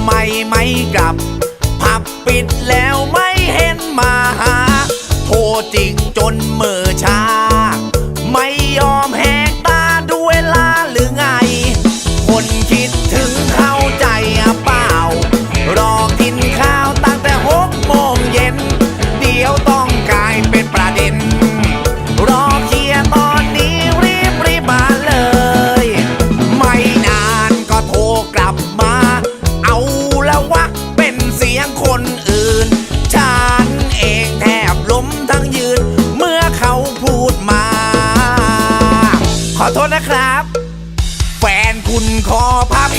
ำไมไม่กลับ ผับปิดแล้วไม่เห็นมาหา โทรจริงจนมือช้า โทษนะครับ แฟนคุณคอพับ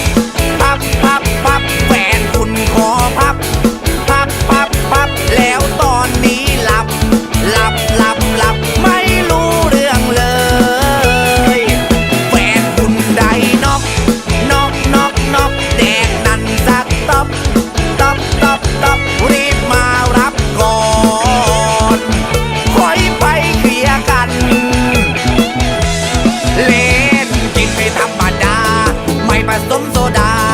โซดา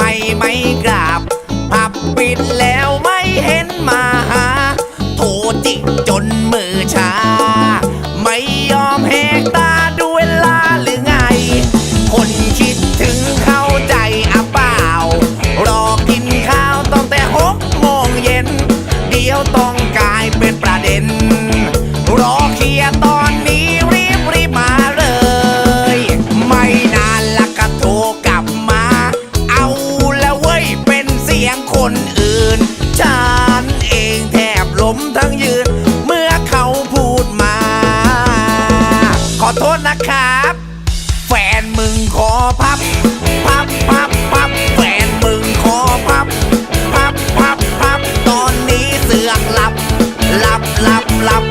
ไมไม่กราบผับปิดแล้วไม่เห็นมาหา โทรจิกจนมือชา ลับลับ